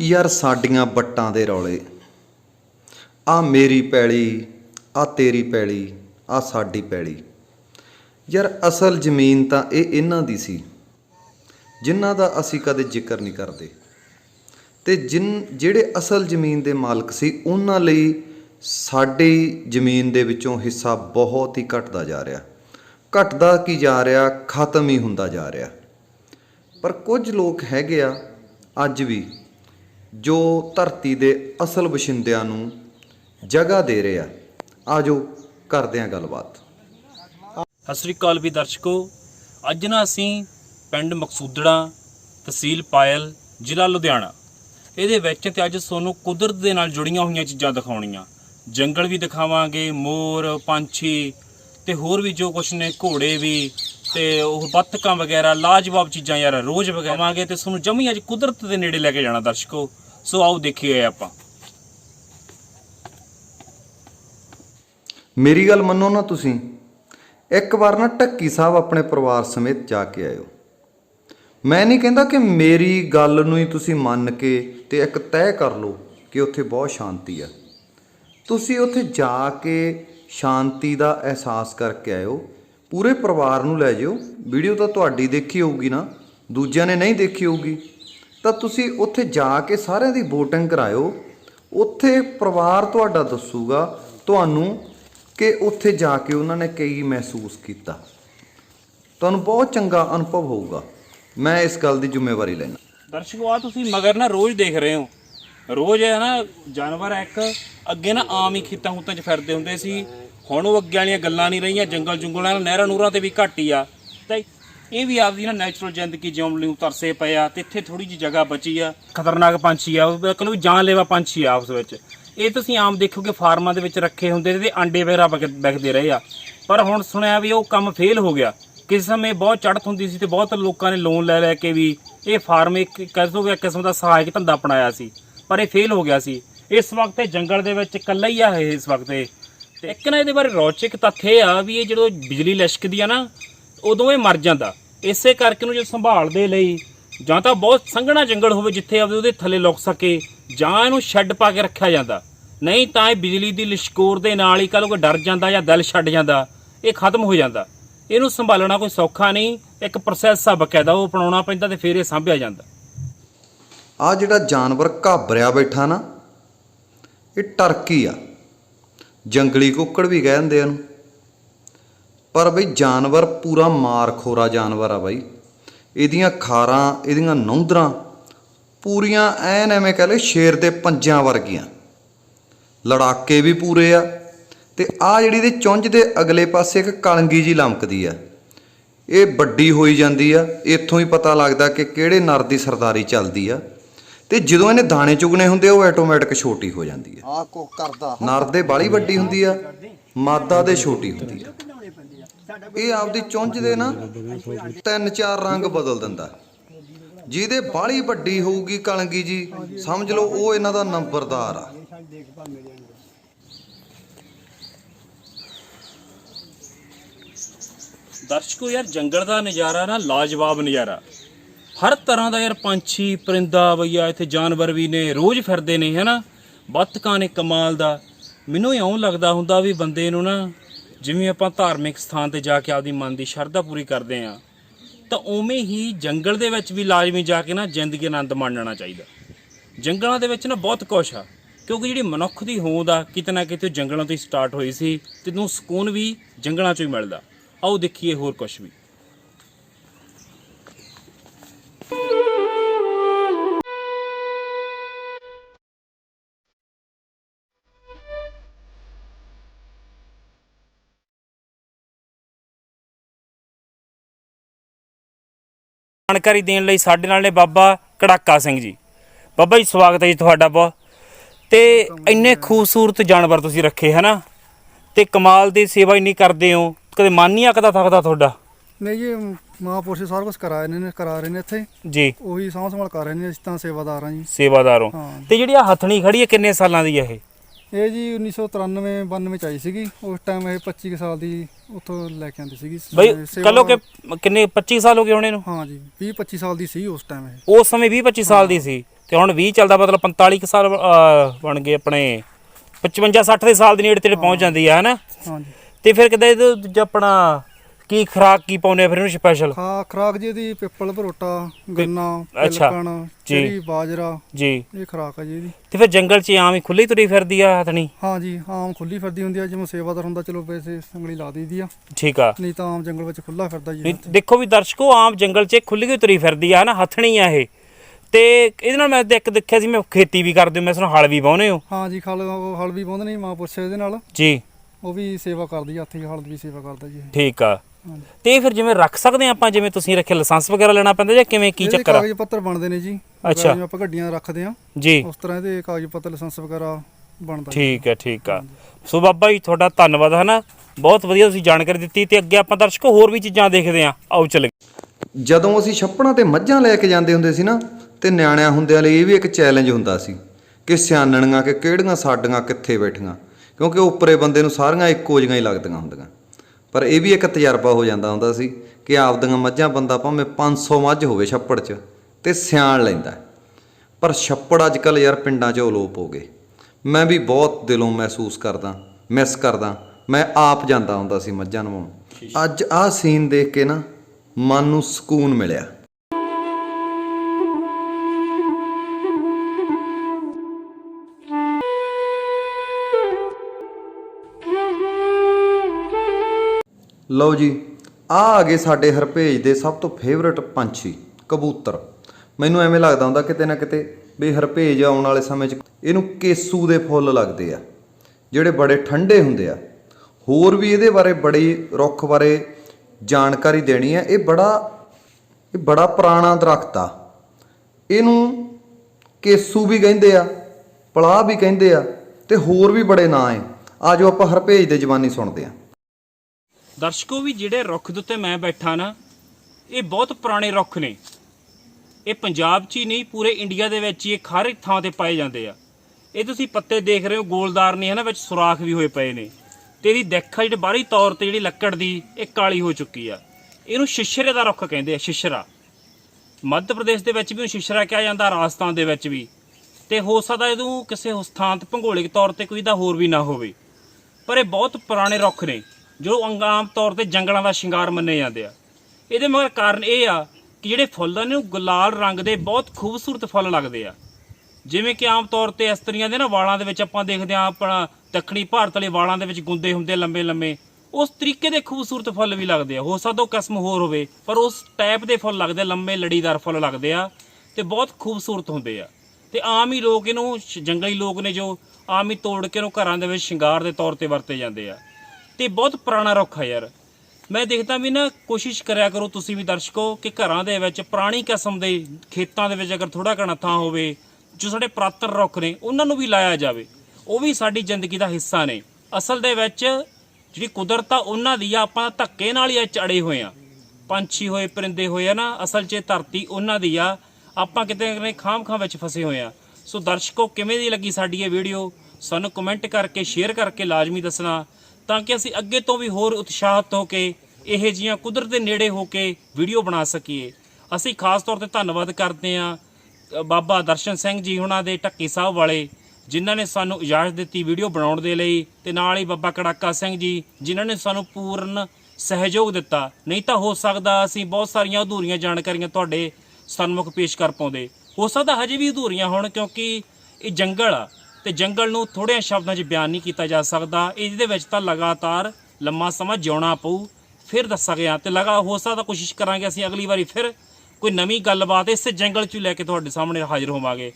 ਯਾਰ ਸਾਡੀਆਂ ਬੱਟਾਂ ਦੇ ਰੌਲੇ। ਆ ਮੇਰੀ ਪੈਲੀ, ਆ ਤੇਰੀ ਪੈਲੀ, ਆ ਸਾਡੀ ਪੈਲੀ। ਯਾਰ ਅਸਲ ਜ਼ਮੀਨ ਤਾਂ ਇਹ ਇਹਨਾਂ ਦੀ ਸੀ, ਜਿਨ੍ਹਾਂ ਦਾ ਅਸੀਂ ਕਦੇ ਜ਼ਿਕਰ ਨਹੀਂ ਕਰਦੇ। ਤੇ ਜਿਨ, ਜਿਹੜੇ ਅਸਲ ਜ਼ਮੀਨ ਦੇ ਮਾਲਕ ਸੀ, ਉਹਨਾਂ ਲਈ ਸਾਡੀ ਜ਼ਮੀਨ ਦੇ ਵਿੱਚੋਂ ਹਿੱਸਾ ਬਹੁਤ ਹੀ ਘਟਦਾ ਜਾ ਰਿਹਾ। ਘਟਦਾ ਕੀ ਜਾ ਰਿਹਾ, ਖਤਮ ਹੀ ਹੁੰਦਾ ਜਾ ਰਿਹਾ। ਪਰ ਕੁਝ ਲੋਕ ਹੈਗੇ ਆ, ਅੱਜ ਵੀ ਜੋ ਧਰਤੀ ਦੇ ਅਸਲ ਵਸਿੰਦਿਆਂ ਨੂੰ ਜਗ੍ਹਾ ਦੇ ਰਹੇ ਆ। ਆਜੋ ਕਰਦੇ ਹਾਂ ਗੱਲਬਾਤ। ਸਤਿ ਸ੍ਰੀ ਅਕਾਲ ਵੀ ਦਰਸ਼ਕੋ। ਅੱਜ ਨਾ ਅਸੀਂ ਪਿੰਡ ਮਕਸੂਦੜਾ, ਤਹਿਸੀਲ ਪਾਇਲ, ਜ਼ਿਲ੍ਹਾ ਲੁਧਿਆਣਾ। ਇਹਦੇ ਵਿੱਚ ਤੇ ਅੱਜ ਤੁਹਾਨੂੰ ਕੁਦਰਤ ਦੇ ਨਾਲ ਜੁੜੀਆਂ ਹੋਈਆਂ ਚੀਜ਼ਾਂ ਦਿਖਾਉਣੀਆਂ। ਜੰਗਲ ਵੀ ਦਿਖਾਵਾਂਗੇ, ਮੋਰ, ਪੰਛੀ ਤੇ ਹੋਰ ਵੀ ਜੋ ਕੁਛ ਨੇ, ਘੋੜੇ ਵੀ ਤੇ ਉਹ ਬੱਤਕਾਂ ਵਗੈਰਾ, ਲਾਜਵਾਬ ਚੀਜ਼ਾਂ ਯਾਰ, ਰੋਜ਼ ਵਿਖਾਵਾਂਗੇ ਤੇ ਤੁਹਾਨੂੰ ਜਮੀ ਅੱਜ ਕੁਦਰਤ ਦੇ ਨੇੜੇ ਲੈ ਕੇ ਜਾਣਾ ਦਰਸ਼ਕੋ। ਸੋ ਆਓ ਦੇਖੀਏ ਆਪਾਂ। ਮੇਰੀ ਗੱਲ ਮੰਨੋ ਨਾ ਤੁਸੀਂ। ਇੱਕ ਵਾਰ ਨਾ ਟੱਕੀ ਸਾਹਿਬ ਆਪਣੇ ਪਰਿਵਾਰ ਸਮੇਤ ਜਾ ਕੇ ਆਇਓ। ਮੈਂ ਨਹੀਂ ਕਹਿੰਦਾ ਕਿ ਮੇਰੀ ਗੱਲ ਨੂੰ ਹੀ ਤੁਸੀਂ ਮੰਨ ਕੇ ਤੇ ਇੱਕ ਤੈਅ ਕਰ ਲਓ ਕਿ ਉੱਥੇ ਬਹੁਤ ਸ਼ਾਂਤੀ ਆ। ਤੁਸੀਂ ਉੱਥੇ ਜਾ ਕੇ ਸ਼ਾਂਤੀ ਦਾ ਅਹਿਸਾਸ ਕਰਕੇ ਆਇਓ ਪੂਰੇ ਪਰਿਵਾਰ ਨੂੰ ਲੈ ਜਿਓ। ਵੀਡੀਓ ਤਾਂ ਤੁਹਾਡੀ ਦੇਖੀ ਹੋਊਗੀ ਨਾ। ਦੂਜਿਆਂ ਨੇ ਨਹੀਂ ਦੇਖੀ ਹੋਊਗੀ। ਤਾਂ ਤੁਸੀਂ ਉੱਥੇ ਜਾ ਕੇ ਸਾਰਿਆਂ ਦੀ VOTING ਕਰਾਇਓ। ਉੱਥੇ ਪਰਿਵਾਰ ਤੁਹਾਡਾ ਦੱਸੂਗਾ ਤੁਹਾਨੂੰ ਕਿ ਉੱਥੇ ਜਾ ਕੇ ਉਹਨਾਂ ਨੇ ਕੀ ਮਹਿਸੂਸ ਕੀਤਾ। ਤੁਹਾਨੂੰ ਬਹੁਤ ਚੰਗਾ ਅਨੁਭਵ ਹੋਊਗਾ। ਮੈਂ ਇਸ ਗੱਲ ਦੀ ਜ਼ਿੰਮੇਵਾਰੀ ਲੈਣਾ ਦਰਸ਼ਕੋ ਆ ਤੁਸੀਂ ਮਗਰ ਨਾ ਰੋਜ਼ ਦੇਖ ਰਹੇ ਹੋ। ਰੋਜ਼ ਹੈ ਨਾ, ਜਾਨਵਰ ਇੱਕ। ਅੱਗੇ ਨਾ ਆਮ ਹੀ ਖੇਤਾਂ ਖੂਤਾਂ 'ਚ ਫਿਰਦੇ ਹੁੰਦੇ ਸੀ। ਹੁਣ ਉਹ ਅੱਗੇ ਵਾਲੀਆਂ ਗੱਲਾਂ ਨਹੀਂ ਰਹੀਆਂ, ਜੰਗਲ ਜੁੰਗਲਾਂ ਨਾਲ ਨਹਿਰਾਂ ਨੂਰਾਂ ਤੇ ਵੀ ਘੱਟ ਹੀ ਆ। ਤੇ ਇਹ ਵੀ ਆਪਦੀ ਨਾ ਨੈਚੁਰਲ ਜ਼ਿੰਦਗੀ ਜਿਉਣ ਲਈ ਤਰਸੇ ਪਏ ਆ ਤੇ ਇੱਥੇ ਥੋੜੀ ਜਿਹੀ ਜਗ੍ਹਾ ਬਚੀ ਆ। ਖਤਰਨਾਕ ਪੰਛੀ ਆ ਉਹ ਕਹਿੰਦੇ ਵੀ ਜਾਨਲੇਵਾ ਪੰਛੀ ਆ ਉਸ ਵਿੱਚ। ਇਹ ਤੁਸੀਂ ਆਮ ਦੇਖੋਗੇ ਫਾਰਮਾਂ ਦੇ ਵਿੱਚ ਰੱਖੇ ਹੁੰਦੇ ਤੇ ਆਂਡੇ ਵਗੈਰਾ ਵਿਕ- ਵਿਕਦੇ ਰਹੇ ਆ। ਪਰ ਹੁਣ ਸੁਣਿਆ ਵੀ ਉਹ ਕੰਮ ਫੇਲ ਹੋ ਗਿਆ। ਕਿਸੇ ਸਮੇਂ ਬਹੁਤ ਚੜ੍ਹਤ ਹੁੰਦੀ ਸੀ ਤੇ ਬਹੁਤ ਲੋਕਾਂ ਨੇ ਲੋਨ ਲੈ ਲੈ ਕੇ ਵੀ ਇਹ ਫਾਰਮ ਇੱਕ ਕਹਿ, ਇੱਕ ਕਿਸਮ ਦਾ ਸਹਾਇਕ ਧੰਦਾ ਅਪਣਾਇਆ ਸੀ। ਪਰ ਇਹ ਫੇਲ ਹੋ ਗਿਆ ਸੀ। ਇਸ ਵਕਤ ਜੰਗਲ ਦੇ ਵਿੱਚ ਇਕੱਲਾ ਹੀ ਆ ਇਹ ਇਸ ਵਕਤ ਇਹ। ਇੱਕ ਨਾ ਇਹਦੇ ਬਾਰੇ ਰੌਚਕ ਤੱਥ ਇਹ ਆ ਵੀ ਇਹ ਜਦੋਂ ਬਿਜਲੀ ਲਿਸ਼ਕਦੀ ਆ ਨਾ, ਉਦੋਂ ਇਹ ਮਰ ਜਾਂਦਾ। ਇਸੇ ਕਰਕੇ ਨੂੰ ਜੇ ਸੰਭਾਲ ਦੇ ਲਈ, ਜਾਂ ਤਾਂ ਬਹੁਤ ਸੰਘਣਾ ਜੰਗਲ ਹੋਵੇ ਜਿੱਥੇ ਆਪਦੇ ਉਹਦੇ ਥੱਲੇ ਲੁਕ ਸਕੇ, ਜਾਂ ਇਹਨੂੰ ਸ਼ੈੱਡ ਪਾ ਕੇ ਰੱਖਿਆ ਜਾਂਦਾ। ਨਹੀਂ ਤਾਂ ਇਹ ਬਿਜਲੀ ਦੀ ਲਿਸ਼ਕੋਰ ਦੇ ਨਾਲ ਹੀ ਕਹ ਲੋ ਡਰ ਜਾਂਦਾ ਜਾਂ ਦਿਲ ਛੱਡ ਜਾਂਦਾ, ਇਹ ਖਤਮ ਹੋ ਜਾਂਦਾ। ਇਹਨੂੰ ਸੰਭਾਲਣਾ ਕੋਈ ਸੌਖਾ ਨਹੀਂ, ਇੱਕ ਪ੍ਰੋਸੈਸ ਆ ਬਕਾਇਦਾ, ਉਹ ਅਪਣਾਉਣਾ ਪੈਂਦਾ ਤੇ ਫਿਰ ਇਹ ਸੰਭਿਆ ਜਾਂਦਾ। ਆ ਜਿਹੜਾ ਜਾਨਵਰ ਘਾਬਰਿਆ ਬੈਠਾ ਨਾ, ਇਹ ਟਰਕੀ ਆ। ਜੰਗਲੀ ਕੁੱਕੜ ਵੀ ਕਹਿ ਦਿੰਦੇ ਇਹਨੂੰ। ਪਰ ਬਈ ਜਾਨਵਰ ਪੂਰਾ ਮਾਰ ਖੋਰਾ ਜਾਨਵਰ ਆ ਬਾਈ। ਇਹਦੀਆਂ ਖਾਰਾਂ, ਇਹਦੀਆਂ ਨੌਂਦਰਾਂ ਪੂਰੀਆਂ ਐਨ ਐਵੇਂ ਕਹ ਲੈ ਸ਼ੇਰ ਦੇ ਪੰਜਾਂ ਵਰਗੀਆਂ। ਲੜਾਕੇ ਵੀ ਪੂਰੇ ਆ ਤੇ ਆ ਜਿਹੜੀ ਇਹਦੇ ਚੁੰਝ ਦੇ ਅਗਲੇ ਪਾਸੇ ਇੱਕ ਕਲੰਗੀ ਜੀ ਲਮਕਦੀ ਆ। ਇਹ ਵੱਡੀ ਹੋਈ ਜਾਂਦੀ ਆ, ਇੱਥੋਂ ਹੀ ਪਤਾ ਲੱਗਦਾ ਕਿ ਕਿਹੜੇ ਨਰ ਦੀ ਸਰਦਾਰੀ ਚੱਲਦੀ ਆ। ਤੇ ਜਦੋਂ ਇਹਨੇ ਦਾਣੇ ਚੁਗਣੇ ਹੁੰਦੇ ਆ, ਉਹ ਆਟੋਮੈਟਿਕ ਛੋਟੀ ਹੋ ਜਾਂਦੀ ਆ ਆ ਕੋ ਕਰਦਾ ਨਰ ਦੇ ਬਾਲੀ ਵੱਡੀ ਹੁੰਦੀ ਆ ਮਾਦਾ ਦੇ ਛੋਟੀ ਹੁੰਦੀ ਆ। ਇਹ ਆਪਦੀ ਚੁੰਝ ਦੇ ਨਾ ਤਿੰਨ ਚਾਰ ਰੰਗ ਬਦਲ ਦਿੰਦਾ। ਜਿਹਦੇ ਬਾਲੀ ਵੱਡੀ ਹੋਊਗੀ ਕਲੰਗੀ ਜੀ ਸਮਝ ਲਓ ਉਹ ਇਹਨਾਂ ਦਾ ਨੰਬਰਦਾਰ ਆ। ਦਰਸ਼ਕੋ ਯਾਰ ਜੰਗਲ ਦਾ ਨਜ਼ਾਰਾ ਨਾ ਲਾਜਵਾਬ ਨਜ਼ਾਰਾ। ਹਰ ਤਰ੍ਹਾਂ ਦਾ ਯਾਰ ਪੰਛੀ, ਪਰਿੰਦਾ, ਬਈਆ, ਇੱਥੇ ਜਾਨਵਰ ਵੀ ਨੇ, ਰੋਜ਼ ਫਿਰਦੇ ਨੇ, ਹੈਨਾ? ਬੱਤਕਾਂ ਨੇ ਕਮਾਲ ਦਾ। ਮੈਨੂੰ ਇਉਂ ਲੱਗਦਾ ਹੁੰਦਾ ਵੀ ਬੰਦੇ ਨੂੰ ਨਾ, ਜਿਵੇਂ ਆਪਾਂ ਧਾਰਮਿਕ ਸਥਾਨ ਤੇ ਜਾ ਕੇ ਆਪਦੀ ਮਨ ਦੀ ਸ਼ਰਧਾ ਪੂਰੀ ਕਰਦੇ ਆ ਤਾਂ ਉਵੇਂ ਹੀ ਜੰਗਲ ਦੇ ਵਿੱਚ ਵੀ ਲਾਜ਼ਮੀ ਜਾ ਕੇ ਨਾ ਜ਼ਿੰਦਗੀ ਦਾ ਆਨੰਦ ਮਾਣਨਾ ਚਾਹੀਦਾ। ਜੰਗਲਾਂ ਦੇ ਵਿੱਚ ਨਾ ਬਹੁਤ ਕੁਛ ਆ, ਕਿਉਂਕਿ ਜਿਹੜੀ ਮਨੁੱਖ ਦੀ ਹੋਂਦ ਆ, ਕਿਤੇ ਨਾ ਕਿਤੇ ਉਹ ਜੰਗਲਾਂ ਤੋਂ ਹੀ ਸਟਾਰਟ ਹੋਈ ਸੀ, ਤੇ ਨੂੰ ਸਕੂਨ ਵੀ ਜੰਗਲਾਂ ਚੋਂ ਹੀ ਮਿਲਦਾ। ਆਓ ਦੇਖੀਏ ਹੋਰ ਕੁਛ ਵੀ। ਜਾਣਕਾਰੀ ਦੇਣ ਲਈ ਸਾਡੇ ਨਾਲ ਨੇ ਬਾਬਾ ਕੜਾਕਾ ਸਿੰਘ ਜੀ। ਬਾਬਾ ਜੀ ਸਵਾਗਤ ਹੈ ਜੀ ਤੁਹਾਡਾ ਬਹੁਤ। ਤੇ ਇੰਨੇ ਖੂਬਸੂਰਤ ਜਾਨਵਰ ਤੁਸੀਂ ਰੱਖੇ ਹਨਾ? ਤੇ ਕਮਾਲ ਦੀ ਸੇਵਾ ਇੰਨੀ ਕਰਦੇ ਹੋ। ਕਦੇ ਮਨ ਨਹੀਂ ਆਕਦਾ ਥੱਕਦਾ ਤੁਹਾਡਾ? ਨਹੀਂ ਜੀ ਮਹਾਂਪੁਰਸ਼ ਸਾਰਾ ਕੁਝ ਕਰਾ ਰਹੇ ਨੇ ਕਰਾ ਰਹੇ ਨੇ ਇੱਥੇ। ਜੀ। ਉਹੀ ਸਾਂਭ ਸੰਭਾਲ ਕਰ ਰਹੇ ਨੇ ਅਸੀਂ ਤਾਂ ਸੇਵਾਦਾਰ ਹਾਂ ਜੀ। ਸੇਵਾਦਾਰੋਂ ਹਾਂ। ਤੇ ਜਿਹੜੀ ਆ ਹਥਣੀ ਖੜੀ ਹੈ ਕਿੰਨੇ ਸਾਲਾਂ ਦੀ ਹੈ ਇਹ? ਇਹ ਜੀ 1993 92 ਚ ਆਈ ਸੀਗੀ। ਉਸ ਟਾਈਮ ਇਹ 25 ਕੁ ਸਾਲ ਦੀ ਉੱਥੋਂ ਲੈ ਕੇ ਆਂਦੀ ਸੀਗੀ। ਬਈ ਸੇਵਾ- ਕਿ ਕਿੰਨੇ 25 ਸਾਲ ਹੋ ਗਏ ਹੋਣੇ ਨੂੰ? ਹਾਂ ਜੀ 20 25 ਸਾਲ ਦੀ ਸੀ ਉਸ ਟਾਈਮ ਇਹ। ਉਸ ਸਮੇਂ 20 25 ਸਾਲ ਦੀ ਸੀ। ਤੇ ਹੁਣ 20 ਚੱਲਦਾ ਮਤਲਬ 45 ਕੁ ਸਾਲ ਅਹ, ਬਣ ਗਏ ਆਪਣੇ। 55 60 ਦੇ ਸਾਲ ਦੇ ਨੇੜੇ ਤੇੜੇ ਪਹੁੰਚ ਜਾਂਦੀ ਆ ਹਨਾ? ਹਾਂਜੀ ਤੇ ਫਿਰ ਕਿਤੇ ਇਹਦੇ ਦੂਜਾ ਆਪਣਾ ਕੀ ਖਰਾਕ ਕੀ ਪਾਉਨੇ ਫਿਰ ਇਹਨੂੰ ਸਪੈਸ਼ਲ ਖਾ ਖਰਾਕ ਜੀ ਦੀ ਪਿੱਪਲ ਭਰੋਟਾ ਗੰਨਾ ਅੱਛਾ। ਪਿਲਕਣ ਜੀ। ਚਰੀ ਬਾਜਰਾ ਜੀ। ਇਹ ਖਰਾਕ ਆ ਜੀ ਇਹਦੀ। ਤੇ ਫਿਰ ਜੰਗਲ 'ਚ ਆਮ ਹੀ ਖੁੱਲੀ ਤੁਰੀ ਫਿਰਦੀ ਆ ਹਥਣੀ? ਹਾਂ ਜੀ ਆਮ ਖੁੱਲੀ ਫਿਰਦੀ ਹੁੰਦੀ ਆ ਜਿਵੇਂ ਸੇਵਾਦਾਰ ਹੁੰਦਾ ਚਲੋ ਵੈਸੇ ਸੰਗਲੀ ਲਾ ਦਈਦੀ ਆ। ਠੀਕ ਆ। ਨਹੀਂ ਤਾਂ ਆਮ ਜੰਗਲ ਵਿੱਚ ਖੁੱਲਾ ਫਿਰਦਾ ਜੀ ਨਹੀਂ, ਦੇਖੋ ਵੀ ਦਰਸ਼ਕੋ ਆਮ ਜੰਗਲ 'ਚ ਖੁੱਲੀ ਹੋਈ ਤੁਰੀ ਫਿਰਦੀ ਆ ਨਾ ਹਥਣੀ ਆ ਇਹ। ਤੇ ਇਹਦੇ ਨਾਲ ਮੈਂ ਇੱਕ ਦੇਖਿਆ ਸੀ ਮੈਂ ਖੇਤੀ ਵੀ ਕਰਦੇ ਹੋ ਮੈਂ ਨੂੰ ਹਲ ਵੀ ਵਾਹੁੰਦੇ ਹੋ। ਹਾਂ ਜੀ ਖਲ ਉਹ ਹਲ ਵੀ ਪਾਉਂਦੇ ਨੇ ਮਾਂ ਪੁੱਛੇ ਇਹਦੇ ਨਾਲ। ਜੀ। ਉਹ ਵੀ ਸੇਵਾ ਕਰਦੀ ਆ ਹੱਥੀ ਹਲ ਦੀ ਵੀ ਸੇਵਾ ਕਰਦਾ ਜੀ ਇਹ। ਠੀਕ ਆ। ਤੇ ਫਿਰ ਜਿਵੇਂ ਰੱਖ ਸਕਦੇ ਆ ਆਪਾਂ ਜਿਵੇਂ ਤੁਸੀਂ ਰੱਖਿਆ ਲਾਇਸੈਂਸ ਵਗੈਰਾ ਲੈਣਾ ਪੈਂਦਾ ਜਾਂ ਕਿਵੇਂ ਕੀ ਚੱਕਰ ਆ? ਕਾਗਜ਼ ਪੱਤਰ ਬਣਦੇ ਨੇ ਜੀ। ਅੱਛਾ। ਜਿਵੇਂ ਆਪਾਂ ਗੱਡੀਆਂ ਰੱਖਦੇ ਆ ਜੀ। ਉਸ ਤਰ੍ਹਾਂ ਇਹਦੇ ਕਾਗਜ਼ ਪੱਤਰ ਲਾਇਸੈਂਸ ਵਗੈਰਾ ਬਣਦਾ। ਠੀਕ ਹੈ ਠੀਕ ਆ। ਸੋ ਬਾਬਾ ਜੀ ਤੁਹਾਡਾ ਧੰਨਵਾਦ ਹੈ ਨਾ ਬਹੁਤ ਵਧੀਆ ਤੁਸੀਂ ਜਾਣਕਾਰੀ ਦਿੱਤੀ ਤੇ ਅੱਗੇ ਆਪਾਂ ਦਰਸ਼ਕੋ ਹੋਰ ਵੀ ਚੀਜ਼ਾਂ ਦੇਖਦੇ ਆ ਆਓ ਚੱਲ ਜਦੋਂ ਅਸੀਂ ਛੱਪੜਾਂ ਤੇ ਮੱਝਾਂ ਲੈ ਕੇ ਜਾਂਦੇ ਹੁੰਦੇ ਸੀ ਨਾ ਤੇ ਨਿਆਣਿਆਂ ਹੁੰਦਿਆਂ ਲਈ ਇਹ ਵੀ ਇੱਕ ਚੈਲੰਜ ਹੁੰਦਾ ਸੀ ਕਿ ਸਿਆਣਣੀਆਂ ਕਿ ਕਿਹੜੀਆਂ ਸਾਡੀਆਂ ਕਿੱਥੇ ਬੈਠੀਆਂ ਕਿਉਂਕਿ ਉੱਪਰੇ ਬੰਦੇ ਨੂੰ ਸਾਰੀਆਂ ਇੱਕੋ ਜਿਹੀਆਂ ਹੀ ਲੱਗਦੀਆਂ ਹੁੰਦੀਆਂ। ਪਰ ਇਹ ਵੀ ਇੱਕ ਤਜਰਬਾ ਹੋ ਜਾਂਦਾ ਹੁੰਦਾ ਸੀ ਕਿ ਆਪਦੀਆਂ ਮੱਝਾਂ ਬੰਦਾ ਭਾਵੇਂ 500 ਮੱਝ ਹੋਵੇ ਛੱਪੜ 'ਚ ਤੇ ਸਿਆਣ ਲੈਂਦਾ। ਪਰ ਛੱਪੜ ਅੱਜ ਕੱਲ ਯਾਰ ਪਿੰਡਾਂ 'ਚ ਅਲੋਪ ਹੋ ਗਏ। ਮੈਂ ਵੀ ਬਹੁਤ ਦਿਲੋਂ ਮਹਿਸੂਸ ਕਰਦਾ ਮਿਸ ਕਰਦਾ ਮੈਂ ਆਪ ਜਾਂਦਾ ਹੁੰਦਾ ਸੀ ਮੱਝਾਂ ਨਵਾਉਣ ਅੱਜ ਆਹ ਸੀਨ ਦੇਖ ਕੇ ਨਾ ਮਨ ਨੂੰ ਸਕੂਨ ਮਿਲਿਆ। ਲਓ ਜੀ ਆ ਆ ਗਏ ਸਾਡੇ ਹਰਪੇਜ ਦੇ ਸਭ ਤੋਂ ਫੇਵਰਟ ਪੰਛੀ, ਕਬੂਤਰ। ਮੈਨੂੰ ਐਵੇਂ ਲੱਗਦਾ ਹੁੰਦਾ ਕਿਤੇ ਨਾ ਕਿਤੇ ਵੀ ਹਰਪੇਜ ਆਉਣ ਵਾਲੇ ਸਮੇਂ 'ਚ ਇਹਨੂੰ ਕੇਸੂ ਦੇ ਫੁੱਲ ਲੱਗਦੇ ਆ, ਜਿਹੜੇ ਬੜੇ ਠੰਡੇ ਹੁੰਦੇ ਆ। ਹੋਰ ਵੀ ਇਹਦੇ ਬਾਰੇ ਬੜੀ ਰੁੱਖ ਬਾਰੇ ਜਾਣਕਾਰੀ ਦੇਣੀ ਹੈ ਇਹ ਬੜਾ ਇਹ ਬੜਾ ਪੁਰਾਣਾ ਦਰਖਤ ਆ। ਇਹਨੂੰ ਕੇਸੂ ਵੀ ਕਹਿੰਦੇ ਆ, ਪਲਾਹ ਵੀ ਕਹਿੰਦੇ ਆ, ਤੇ ਹੋਰ ਵੀ ਬੜੇ ਨਾਂ ਏ ਆਜੋ ਆਪਾਂ ਹਰਪੇਜ ਦੇ ਜ਼ਬਾਨੀ ਸੁਣਦੇ ਆ। ਦਰਸ਼ਕੋ ਵੀ ਜਿਹੜੇ ਰੁੱਖ ਦੇ ਉੱਤੇ ਮੈਂ ਬੈਠਾ ਨਾ, ਇਹ ਬਹੁਤ ਪੁਰਾਣੇ ਰੁੱਖ ਨੇ। ਇਹ ਪੰਜਾਬ 'ਚ ਹੀ ਨਹੀਂ, ਪੂਰੇ ਇੰਡੀਆ ਦੇ ਵਿੱਚ ਹੀ ਇਹ ਹਰ ਇੱਕ ਥਾਂ ਤੇ ਪਾਏ ਜਾਂਦੇ ਆ। ਇਹ ਤੁਸੀਂ ਪੱਤੇ ਦੇਖ ਰਹੇ ਹੋ, ਗੋਲਦਾਰ ਨੇ ਹਨਾ, ਵਿੱਚ ਸੁਰਾਖ ਵੀ ਹੋਏ ਪਏ ਨੇ। ਤੇ ਇਹਦੀ ਦਿੱਖ ਆ ਜਿਹੜੀ ਬਾਹਰੀ ਤੌਰ ਤੇ ਜਿਹੜੀ ਲੱਕੜ ਦੀ, ਇਹ ਕਾਲੀ ਹੋ ਚੁੱਕੀ ਆ। ਇਹਨੂੰ ਸ਼ਿਸ਼ਰੇ ਦਾ ਰੁੱਖ ਕਹਿੰਦੇ ਆ, ਸ਼ਿਸ਼ਰਾ। ਮੱਧ ਪ੍ਰਦੇਸ਼ ਦੇ ਵਿੱਚ ਵੀ ਇਹਨੂੰ ਸ਼ਿਸ਼ਰਾ ਕਿਹਾ ਜਾਂਦਾ, ਰਾਜਸਥਾਨ ਦੇ ਵਿੱਚ ਵੀ। ਤੇ ਹੋ ਸਕਦਾ ਇਹਨੂੰ ਕਿਸੇ ਸਥਾਨ ਤੇ ਭੂਗੋਲਿਕ ਤੌਰ ਤੇ ਕੋਈ ਦਾ ਹੋਰ ਵੀ ਨਾ ਹੋਵੇ। ਪਰ ਇਹ ਬਹੁਤ ਪੁਰਾਣੇ ਰੁੱਖ ਨੇ। ਜੋ ਅੰਗ- ਆਮ ਤੌਰ ਤੇ ਜੰਗਲਾਂ ਦਾ ਸ਼ਿੰਗਾਰ ਮੰਨੇ ਜਾਂਦੇ ਆ। ਇਹਦੇ ਮਗਰ ਕਾਰਨ ਇਹ ਆ ਕਿ ਜਿਹੜੇ ਫੁੱਲ ਨੇ ਉਹ ਗੁਲਾਲ ਰੰਗ ਦੇ ਬਹੁਤ ਖੂਬਸੂਰਤ ਫੁੱਲ ਲੱਗਦੇ ਆ। ਜਿਵੇਂ ਕਿ ਆਮ ਤੌਰ ਤੇ ਇਸਤਰੀਆਂ ਦੇ ਨਾ ਵਾਲਾਂ ਦੇ ਵਿੱਚ ਆਪਾਂ ਦੇਖਦੇ ਆ ਆਪਣਾ ਦੱਖਣੀ ਭਾਰਤ ਵਾਲੇ ਵਾਲਾਂ ਦੇ ਵਿੱਚ ਗੁੰਦੇ ਹੁੰਦੇ ਲੰਬੇ ਲੰਬੇ ਉਸ ਤਰੀਕੇ ਦੇ ਖੂਬਸੂਰਤ ਫੁੱਲ ਵੀ ਲੱਗਦੇ ਆ। ਹੋ ਸਕਦਾ ਉਹ ਕਸਮ ਹੋਰ ਹੋਵੇ ਪਰ ਉਸ ਟਾਈਪ ਦੇ ਫੁੱਲ ਲੱਗਦੇ ਆ, ਲੰਬੇ ਲੜੀਦਾਰ ਫੁੱਲ ਲੱਗਦੇ ਆ ਤੇ ਬਹੁਤ ਖੂਬਸੂਰਤ ਹੁੰਦੇ ਆ। ਤੇ ਆਮ ਹੀ ਲੋਕ ਇਹਨੂੰ ਸ਼- ਜੰਗਲੀ ਲੋਕ ਨੇ ਜੋ ਆਮ ਹੀ ਤੋੜ ਕੇ ਇਹਨੂੰ ਘਰਾਂ ਦੇ ਵਿੱਚ ਸ਼ਿੰਗਾਰ ਦੇ ਤੌਰ ਤੇ ਵਰਤੇ ਜਾਂਦੇ ਆ। ਤੇ ਬਹੁਤ ਪੁਰਾਣਾ ਰੁੱਖ ਹੈ ਯਾਰ। ਮੈਂ ਦੇਖਦਾ ਵੀ ਨਾ, ਕੋਸ਼ਿਸ਼ ਕਰਿਆ ਕਰੋ ਤੁਸੀਂ ਵੀ ਦਰਸ਼ਕੋ ਕਿ ਘਰਾਂ ਦੇ ਵਿੱਚ ਪੁਰਾਣੀ ਕਿਸਮ ਦੇ ਖੇਤਾਂ ਦੇ ਵਿੱਚ ਅਗਰ ਥੋੜਾ ਘਣਾ ਥਾਂ ਹੋਵੇ, ਜੋ ਸਾਡੇ ਪ੍ਰਾਤਨ ਰੁੱਖ ਨੇ, ਉਹਨਾਂ ਨੂੰ ਵੀ ਲਾਇਆ ਜਾਵੇ। ਉਹ ਵੀ ਸਾਡੀ ਜ਼ਿੰਦਗੀ ਦਾ ਹਿੱਸਾ ਨੇ। ਅਸਲ ਦੇ ਵਿੱਚ ਜਿਹੜੀ ਕੁਦਰਤ ਆ, ਉਹਨਾਂ ਦੀ ਆ, ਆਪਾਂ ਧੱਕੇ ਨਾਲ ਹੀ ਇਹ ਅੜੇ ਹੋਏ ਆ। ਪੰਛੀ ਹੋਏ, ਪਰਿੰਦੇ ਹੋਏ ਆ ਨਾ, ਅਸਲ 'ਚ ਧਰਤੀ ਉਹਨਾਂ ਦੀ ਆ। ਆਪਾਂ ਕਿਤੇ ਕਿਤੇ ਖਾਮ ਖਾਂ ਵਿੱਚ ਫਸੇ ਹੋਏ ਆ। ਸੋ ਦਰਸ਼ਕੋ, ਕਿਵੇਂ ਦੀ ਲੱਗੀ ਸਾਡੀ ਇਹ ਵੀਡੀਓ ਸਾਨੂੰ ਕਮੈਂਟ ਕਰਕੇ ਸ਼ੇਅਰ ਕਰਕੇ ਲਾਜ਼ਮੀ ਦੱਸਣਾ। ਤਾਂ ਕਿ ਅਸੀਂ ਅੱਗੇ ਤੋਂ ਵੀ ਹੋਰ ਉਤਸ਼ਾਹਿਤ ਹੋ ਕੇ ਇਹ ਜੀਆਂ ਕੁਦਰਤ ਦੇ ਨੇੜੇ ਹੋ ਕੇ ਵੀਡੀਓ ਬਣਾ ਸਕੀਏ। ਅਸੀਂ ਖਾਸ ਤੌਰ ਤੇ ਧੰਨਵਾਦ ਕਰਦੇ ਹਾਂ ਬਾਬਾ ਦਰਸ਼ਨ ਸਿੰਘ ਜੀ ਉਹਨਾਂ ਦੇ ਢੱਕੀ ਸਾਹਿਬ ਵਾਲੇ, ਜਿਨ੍ਹਾਂ ਨੇ ਸਾਨੂੰ ਇਜਾਜ਼ਤ ਦਿੱਤੀ ਵੀਡੀਓ ਬਣਾਉਣ ਦੇ ਲਈ ਤੇ ਨਾਲ ਹੀ ਬਾਬਾ ਕੜਾਕਾ ਸਿੰਘ ਜੀ, ਜਿਨ੍ਹਾਂ ਨੇ ਸਾਨੂੰ ਪੂਰਨ ਸਹਿਯੋਗ ਦਿੱਤਾ। ਨਹੀਂ ਤਾਂ ਹੋ ਸਕਦਾ ਅਸੀਂ ਬਹੁਤ ਸਾਰੀਆਂ ਅਧੂਰੀਆਂ ਜਾਣਕਾਰੀਆਂ ਤੁਹਾਡੇ ਸਨਮੁਖ ਪੇਸ਼ ਕਰ ਪਾਉਂਦੇ। ਹੋ ਸਕਦਾ ਹਜੇ ਵੀ ਅਧੂਰੀਆਂ ਹੋਣ ਕਿਉਂਕਿ ਇਹ ਜੰਗਲ ਆ। ਤੇ ਜੰਗਲ ਨੂੰ ਥੋੜ੍ਹਿਆਂ ਸ਼ਬਦਾਂ 'ਚ ਬਿਆਨ ਨਹੀਂ ਕੀਤਾ ਜਾ ਸਕਦਾ, ਇਹਦੇ ਵਿੱਚ ਤਾਂ ਲਗਾਤਾਰ ਲੰਮਾ ਸਮਾਂ ਜਿਉਣਾ ਪਊ। ਫਿਰ ਦੱਸਾਂਗੇ ਆ ਤੇ ਲਗਾ ਹੋ ਸਕਦਾ ਕੋਸ਼ਿਸ਼ ਕਰਾਂਗੇ ਅਸੀਂ ਅਗਲੀ ਵਾਰੀ ਫਿਰ ਕੋਈ ਨਵੀਂ ਗੱਲਬਾਤ ਇਸੇ ਜੰਗਲ 'ਚ ਲੈ ਕੇ ਤੁਹਾਡੇ ਸਾਹਮਣੇ ਹਾਜ਼ਰ ਹੋਵਾਂਗੇ।